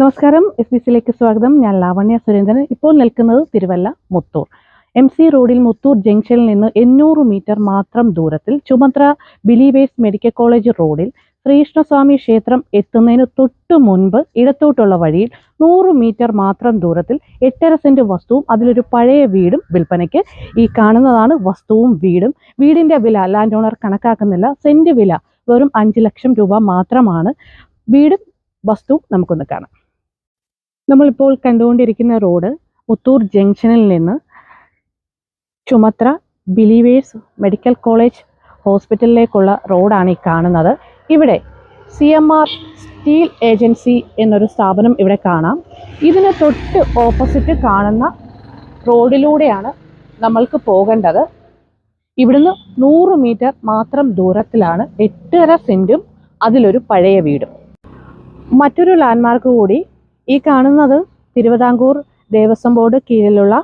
നമസ്കാരം S B സിയിലേക്ക് സ്വാഗതം. ഞാൻ ലാവണ്യ സുരേന്ദ്രൻ. ഇപ്പോൾ നിൽക്കുന്നത് തിരുവല്ല മുത്തൂർ. എം സി റോഡിൽ മുത്തൂർ ജംഗ്ഷനിൽ നിന്ന് എണ്ണൂറ് മീറ്റർ മാത്രം ദൂരത്തിൽ ചുമത്ര ബിലീവേഴ്സ് മെഡിക്കൽ കോളേജ് റോഡിൽ ശ്രീകൃഷ്ണസ്വാമി ക്ഷേത്രം എത്തുന്നതിന് തൊട്ട് മുൻപ് ഇടത്തോട്ടുള്ള വഴിയിൽ നൂറ് മീറ്റർ മാത്രം ദൂരത്തിൽ എട്ടര സെന്റ് വസ്തുവും അതിലൊരു പഴയ വീടും വിൽപ്പനയ്ക്ക് ഈ കാണുന്നതാണ് വസ്തുവും വീടും. വീടിന്റെ വില ലാൻഡ് ഓണർ കണക്കാക്കുന്നില്ല. സെന്റ് വില വെറും അഞ്ച് ലക്ഷം രൂപ മാത്രമാണ്. വീടും വസ്തുവും നമുക്കൊന്ന് കാണാം. നമ്മളിപ്പോൾ കണ്ടുകൊണ്ടിരിക്കുന്ന റോഡ് ഉത്തൂർ ജംഗ്ഷനിൽ നിന്ന് ചുമത്ര ബിലീവേഴ്സ് മെഡിക്കൽ കോളേജ് ഹോസ്പിറ്റലിലേക്കുള്ള റോഡാണ് ഈ കാണുന്നത്. ഇവിടെ C M R steel agency എന്നൊരു സ്ഥാപനം ഇവിടെ കാണാം. ഇതിന് തൊട്ട് ഓപ്പോസിറ്റ് കാണുന്ന റോഡിലൂടെയാണ് നമ്മൾക്ക് പോകേണ്ടത്. ഇവിടുന്ന് നൂറ് മീറ്റർ മാത്രം ദൂരത്തിലാണ് എട്ടര സെന്റും അതിലൊരു പഴയ വീടും. മറ്റൊരു ലാൻഡ്മാർക്ക് കൂടി ഈ കാണുന്നത് തിരുവിതാംകൂർ ദേവസ്വം ബോർഡ് കീഴിലുള്ള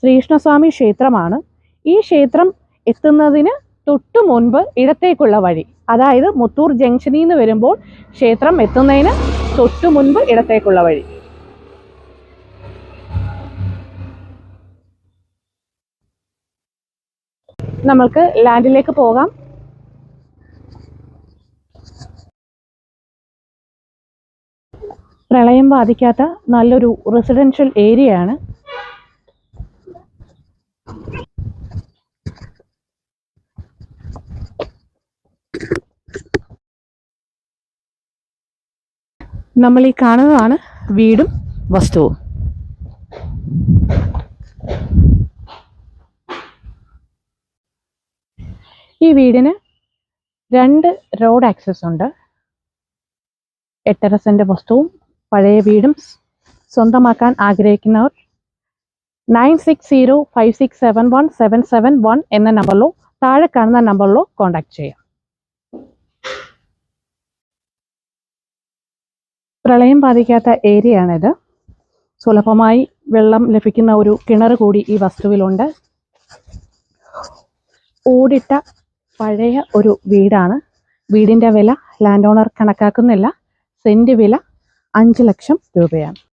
ശ്രീകൃഷ്ണസ്വാമി ക്ഷേത്രമാണ്. ഈ ക്ഷേത്രം എത്തുന്നതിന് തൊട്ടു മുൻപ് ഇടത്തേക്കുള്ള വഴി അതായത് മുത്തൂർ ജംഗ്ഷനിൽ നിന്ന് വരുമ്പോൾ ക്ഷേത്രം എത്തുന്നതിന് തൊട്ടു മുൻപ് ഇടത്തേക്കുള്ള വഴി. നമ്മൾക്ക് ലാൻഡിലേക്ക് പോകാം. പ്രളയം ബാധിക്കാത്ത നല്ലൊരു റെസിഡൻഷ്യൽ ഏരിയയാണ് നമ്മൾ ഈ കാണുന്നതാണ് വീടും വസ്തുവും. ഈ വീടിന് രണ്ട് റോഡ് ആക്സസ് ഉണ്ട്. എട്ടര സെന്റ് വസ്തുവും പഴയ വീടും സ്വന്തമാക്കാൻ ആഗ്രഹിക്കുന്നവർ nine six zero five six seven one seven seven one എന്ന നമ്പറിലോ താഴെ കാണുന്ന നമ്പറിലോ കോൺടാക്ട് ചെയ്യാം. പ്രളയം ബാധിക്കാത്ത ഏരിയയാണിത്. സുലഭമായി വെള്ളം ലഭിക്കുന്ന ഒരു കിണർ കൂടി ഈ വസ്തുവിലുണ്ട്. ഓടിട്ട പഴയ ഒരു വീടാണ്. വീടിന്റെ വില ലാൻഡ് ഓണർ കണക്കാക്കുന്നില്ല. സെന്റ് വില അഞ്ച് ലക്ഷം രൂപയാണ്.